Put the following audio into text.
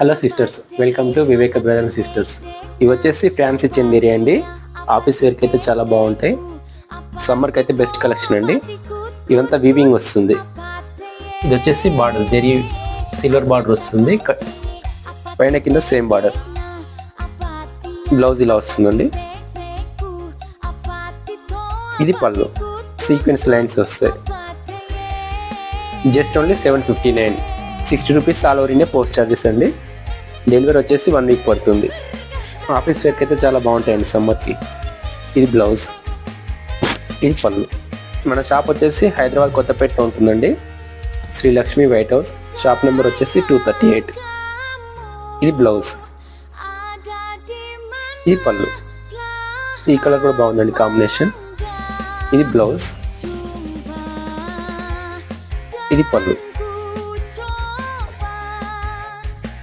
Hello sisters welcome to Viveka brother sisters ఇవి వచ్చేసి fancy Chanderi అండి. ఆఫీస్ వేర్కి అయితే చాలా బాగుంటాయి. సమ్మర్కి అయితే బెస్ట్ కలెక్షన్ అండి. ఇవంతా వీవింగ్ వస్తుంది. ఇది వచ్చేసి బార్డర్ జెరీ సిల్వర్ బార్డర్ వస్తుంది. పైన కింద సేమ్ బార్డర్ బ్లౌజ్ ఇలా వస్తుందండి. ఇది పళ్ళు. సీక్వెన్స్ లైన్స్ వస్తాయి. Just only seven fifty nine sixty rupees all over India post charges అండి. డెలివరీ వచ్చేసి వన్ వీక్ పడుతుంది. ఆఫీస్ వేర్కి అయితే చాలా బాగుంటాయండి సమ్మర్కి. ఇది బ్లౌజ్. ఇది పళ్ళు. మన షాప్ వచ్చేసి హైదరాబాద్ కొత్తపేట ఉంటుందండి. Sri Lakshmi white house. Shop number వచ్చేసి టూ థర్టీ ఎయిట్. ఇది బ్లౌజ్. ఇది పళ్ళు. ఈ కలర్ కూడా బాగుందండి కాంబినేషన్. ఇది బ్లౌజ్. ఇది పళ్ళు.